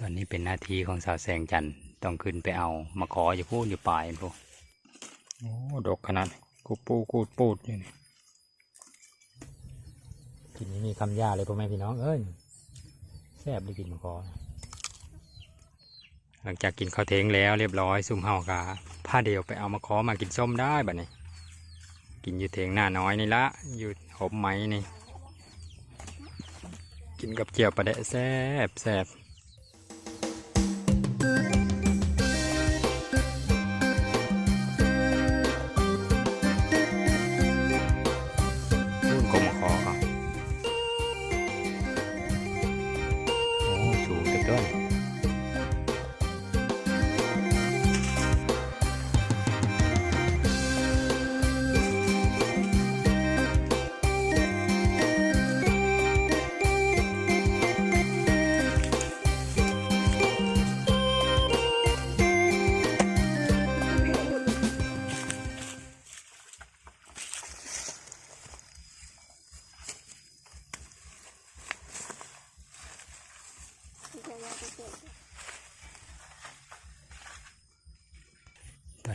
ตอนนี้เป็นหน้าที่ของสาวแสงจันทร์ต้องขึ้นไปเอา มาขออยู่พูดอยู่ปลายพวกโอ้ดกขนาดกูปูกูดปูดอยู่นี่กินนี้มีคำยาเลยพ่อแม่พี่น้องเอ้ยแซ่บเลยกินมะขอหลังจากกินข้าวเทงแล้วเรียบร้อยซุ่มเฮากาผ้าเดียวไปเอามาขอมากินส้มได้บัดนี้ กินอยู่เทงหน้าน้อยนี่ละอยู่หบไหมนี่ กินกับเจียวปลาแดะแซ่บแซ่บ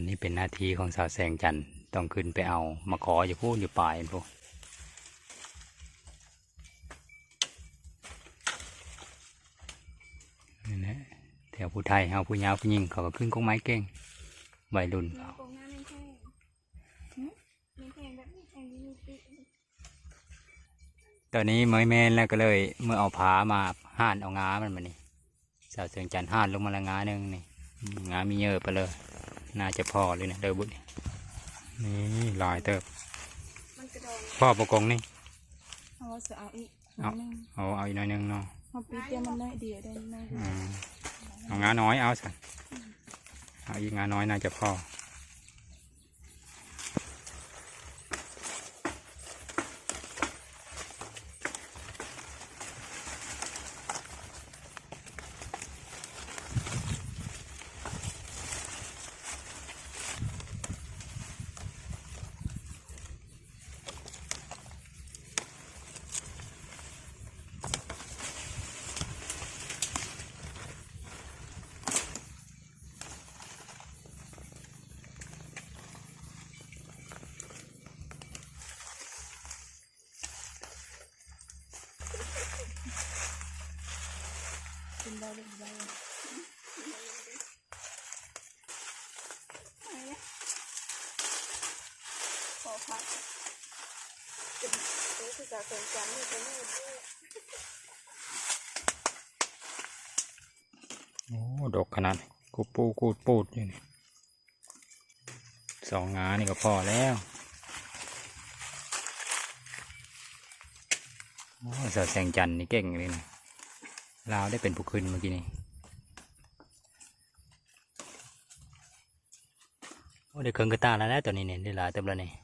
นนี้เป็นหน้าที่ของสาวแสงจันทร์ต้องขึ้นไปเอา มาขออยู่พูดอยู่ปลายพวกนี่นะแถวผู้ไทยเฮาผู้ยาวผู้หญิงเขาก็ขึ้นกงไม้เก่งวัยรุ่นมีเขาโครงหน้าไม่แพงหึไม่แพงแบบไม่แพงที่มีปีกตอนนี้เมยแมนแล้วก็เลยเมื่อเอาผามาห่านเอางามันมานี่สาวแสงจันทร์ห่านลงมาละงาหนึ่งนี่อืมงามีเยอะไปเลย น่าจะพอเลยนะเด้อบุญนี่ลายเติบมันกระโดดพ่อประกงนี่เอาเสือเอาอีกเอาหนึ่งเอาเอาอีกหน่อยหนึงเนาะเอาปีเดียวมันน้อยเดียวได้น้อยเดียวอืมเอางาน้อยเอาสันเอาอีกงาน้อยน่าจะพอ กินได้เลยได้เลยขอพักเป็น รู้สึกจะสนใจนี่เป็นนี่ด้โอ้ดกขนาดกูปูกูดปูดอยู่นี่สองงานี่ก็พอแล้วโอ้สาวแสงจันทร์นี่เก่งเลยนะลาวได้เป็นผู้ขึ้นเมื่อกี้นี่โอ้ได้เครื่องกระตาแล้วนะตัวนี้เนี่ยได้หลายเต็มแล้วนี่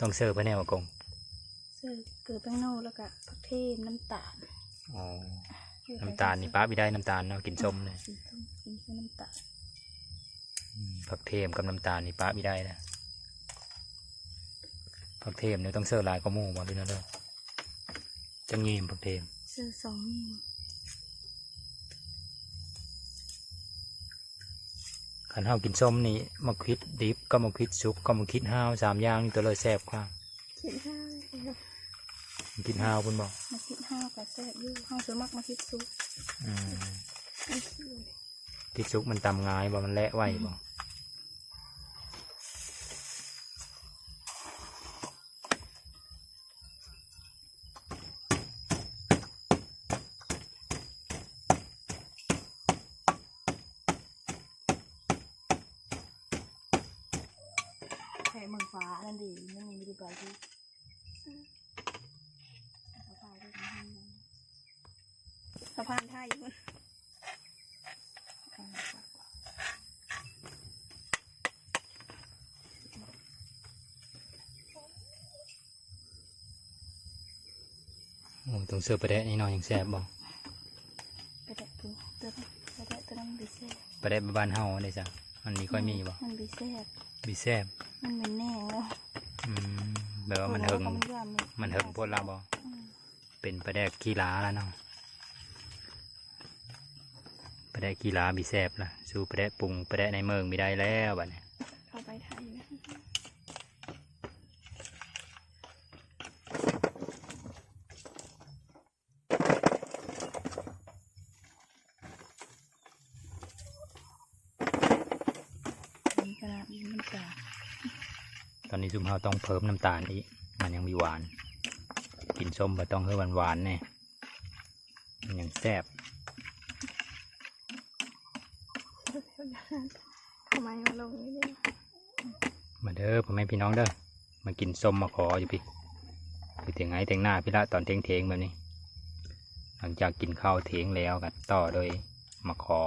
ต้องเสิร์ฟไปแน่วะกงเสือเกลือแป้งโน่แล้วก็ผักเทศน้ำตาลอ๋อน้ำตาลนี่ป้าไม่ได้น้ำตาลเนาะกินส้มเลยสีส้มกินแค่น้ำตาลอืมผักเทมกับน้ำตาลนี่ป้าไม่ได้นะผักเทมเนี่ยต้องเสิร์ฟหลายข้าวหมูมาด้วยนะเด้อจังยีมผักเทมเสือสองนิ้ว ขันห้าวกินส้มนี่มาคิดดิบก็มาคิดสุกก็มาคิดห้าวสามอย่างนี่ตัวเลยแซ่บกว่าคิดห้าเลยคิดห้าวคุณบอกมาคิดห้ากับแซ่บอยู่ห้าส่วนมากมาคิดซุปอืมไม่เชื่อเลยคิดสุกมันตำง่ายบ่มันและไว้บ่ แค่เมือง ฟ้านั่นดียังมีไม่ได้ไปที่เอาไปด้วยกันะพานไทยมันโอ้ตรงเสื้อประแดะนี่หน่อยยังแซ่บบ่ไปแดกปูตัวนั้นไปแดกตัวนั้นบีเซ่ประแดะบ้านเฮาได้จ้ะมันมีค่อยมีบ่มันบีเซ่ มีแซ่บมันเหม็นแน่แล้วอืมแบบว่ามันเฮิงมันย่อมมันเฮิงพวกเราบ่อืมเป็นประแดกกีฬาแล้วเนาะประแดกกีฬามีแซ่บละสู้ประแดกปรุงประแดกในเมืองไม่ได้แล้วบัดนี้ เข้าไปไทยนะนี่กระดาษนี่มันกา ตอนนี้ซุม เฮาต้องเพิ่มน้ำตาลอีก มันยังมีหวาน กินส้มบ่ต้องเฮ้หวานหวานๆแน่มันยังแซ่บทำไมมันลงนี่เนี่ยมาเด้อพ่อแม่พี่น้องเด้อ มากินส้มมาขออยู่พี่คือเถียงไงเถียงหน้าพี่ละตอนเทงเทงๆแบบนี้ หลังจากกินข้าวเทงแล้วกันต่อโดยมาขอ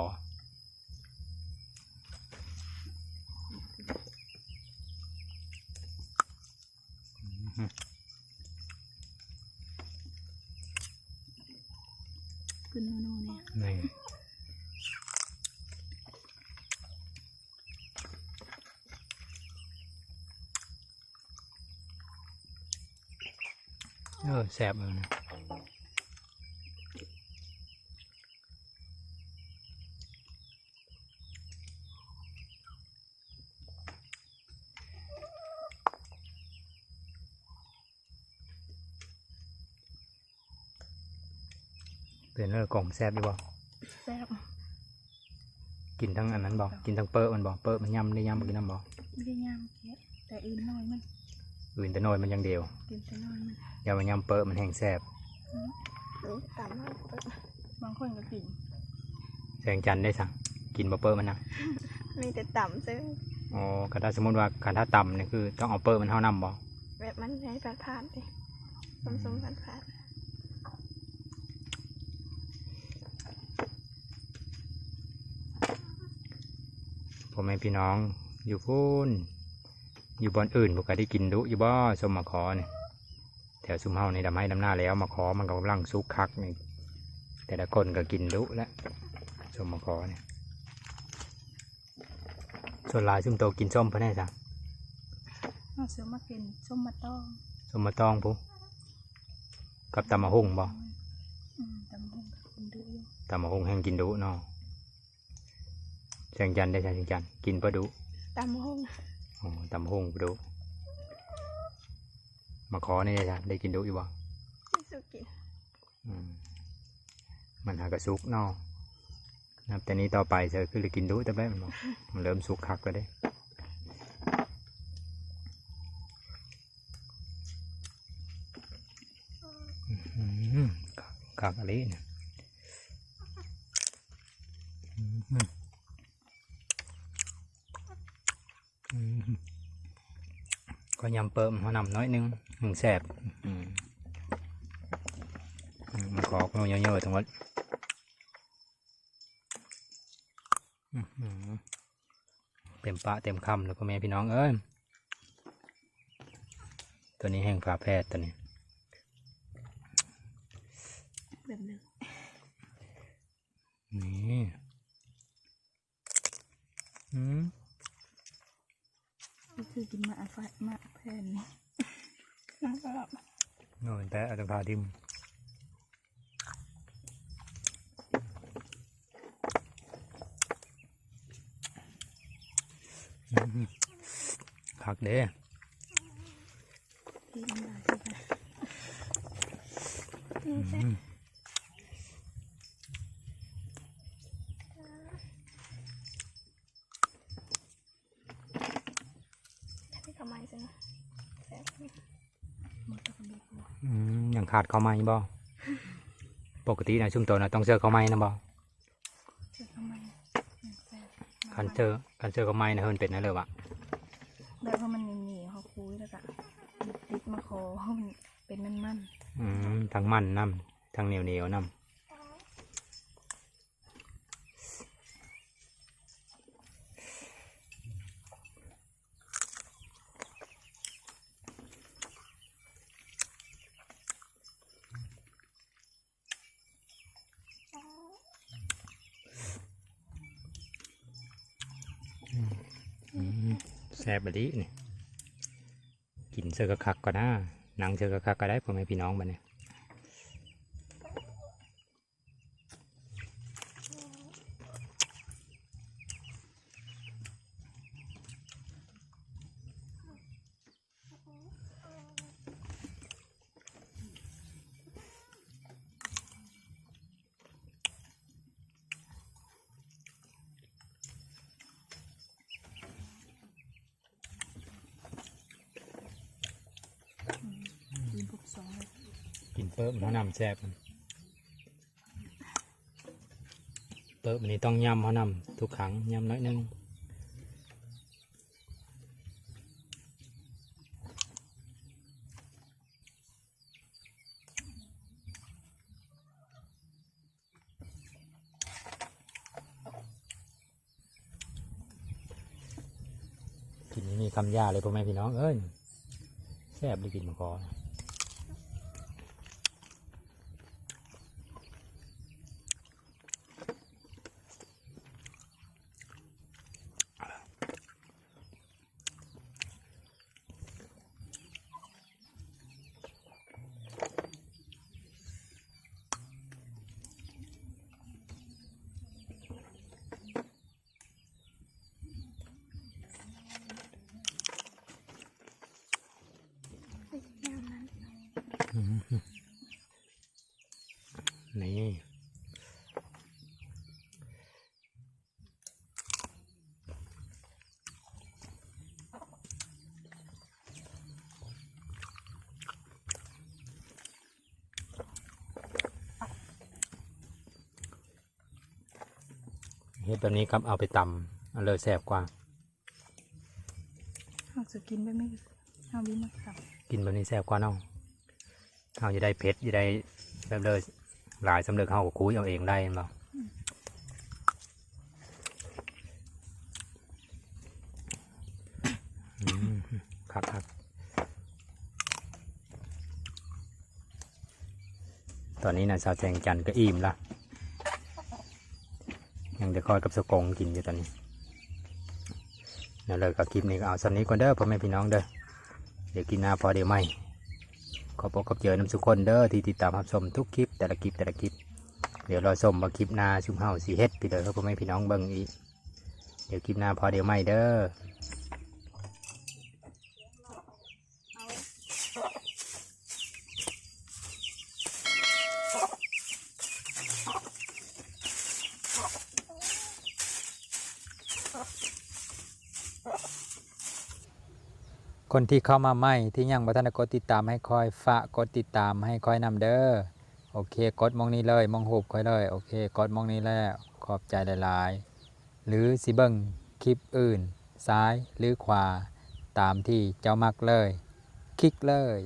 ขึ้นโน่นเนี่ยนี่เออแสบเลยนะ เป็นเรื่องกล่องแซ่บดีบ่แซ่บกินทั้งอันนั้นบ่กินทั้งเปิดมันบ่เปิดมันยำได้ยำบ่กินน้ำบ่ไม่ได้ย่างแค่แต่อื่นน้อยมันอื่นแต่น้อยมันอยังเดียวกินแต่น้อยมันอย่ามันยำเปิดมันแห้งแซ่บนี่ต่ำมากบางคนก็กินแสงจันทร์ได้สั่งกินบ่เปิดมันนะมีแต่ต่ำซึ่งอ๋อก็ถ้าสมมติว่าการถ้าต่ำเนี่ยคือ ต้องเอาเปิดมันเท่านำบ่แบบมันให้ผ่านผ่านๆดิสมสมผ่านผ่าน พ่อแม่พี่น้อง อยู่พูนอยู่บอนอื่นพวกก็ได้กินดุอยู่บ่สมมาขอเนี่ยแถวซุมเฮาในดำให้ดำหน้าแล้วมาขอมันก็กำลังซุกคักนี่แต่ละคนก็กินดุแล้วสมมาขอเนี่ยส่วนหลายซุมโตกินส้มเพื่อแน่จ้ะๆเอาเสือมากินส้มมาต้องส้มมาตองผู้กับตำมะฮุ่งบ่อืมตำหงกินดูอยู่ตำมะฮุ่งแห้งกินดุเนาะ แสงจันทร์ได้ใช่แสงจันทร์กินปลาดุตำหงอ๋อตำมะฮุ่งปลาดุมาขอนี่จ้ะได้กินดุอยู่บ่ที่สุกินอืมมันหากระสุกเนาะนับแต่นี้ต่อไปเธอคือเลยกินดุแต่แม่มันบอกมันเริ่มสุกคักแล้วเด้อื้อหือคักคักอะไรเนี่ยอื้อหืออื้อหือ ก็ยำเปิมหัวนำน้อยนึงมึงแสบอืมอืมมันขอกเราเยอะๆทั้งหมดอื้อหือเต็มปะเต็มคำแล้วก็แม่พี่น้องเอ้ยตัวนี้แห้งฝาแพทย์ตัวนี้แบบหนึงนี่อืม ก็ คือกินมาไฟมาแผ่นนี่น้ำก็แบบโน่นแต่เอาตรงพาทิมอื้อหือคักเด้ที่น้ำลายใช่ไหมนี่ใช่อืม ที่ทำไมใช่ไหมแซ่บหมดแล้วก็มีบัว อืมยัง ขาดข้าวไหม้บ่ปกตินะชุมโตนะต้องเจอข้าวไหม้นะบ่เชื่อทำไมอย่างแซ่บคันเจอคันเจอข้าวไหม้นะเฮินเป็ดนะเลยวะแบบว่ามันเหนียวๆเขาคุยแล้วก็ติดมาคอมันเป็นมันมันอืมทั้งมันน้ำทั้งเหนียวเหนียวๆน้ แซ่บดีนี่กินเสือกระคักก็นะหนังเสือกระคักก็ได้พ่อแม่พี่น้องบ้านเนี้ยนพวกสองเลย กิน เปิ้มเขานำแซ่บมันเปิ้มอันนี้ต้องยำเขานำทุกครั้งยำน้อยนึงกินนี่มีคำยาเลยพ่อแม่พี่น้องเอ้ยแซ่บเลยกินมะกอ นี่เฮ็ดแบบนี้ครับเอาไปตำเอาเลยแสบกว่าเราจะกินไปไหมเอาวิมาขับกินแบบนี้แสบกว่าเนาะ เอาจะได้เผ็ดจะได้แบบเลยหลายสำเร็จเขาก็คุยเอาเองได้เห็นบ่อืมครับครับตอนนี้นะสาวแจงจันก็อิ่มละยังจะคอยกับสกงกินอยู่ตอนนี้นั่นเลยกับคลิปนี้ก็เอาสันนี้ก่อนเด้อพ่อแม่พี่น้องเด้อเดี๋ยวกินหน้าพอเดี๋ยวไม่ ขอบอกกับเจอน้ำสุขคนเด้อที่ติดตามรับชมทุกคลิปแต่ละคลิปแต่ละคลิป เดี๋ยวรอชมว่าคลิปหน้าชุมเฮาสีเฮ็ดไปเลยครับพ่อแม่พี่น้องเบิ่งอีก เดี๋ยวคลิปหน้าพอเดี๋ยวไม่เด้อ คนที่เข้ามาใหม่ที่ยังบ่ทันกดติดตามให้คอยฝากกดติดตามให้คอยนำเด้อโอเคกดมองนี้เลยมองหูบคอยเลยโอเคกดมองนี้แล้วขอบใจหลายๆ หรือสิเบิ่งคลิปอื่น ซ้ายหรือขวา ตามที่เจ้ามักเลย คลิกเลย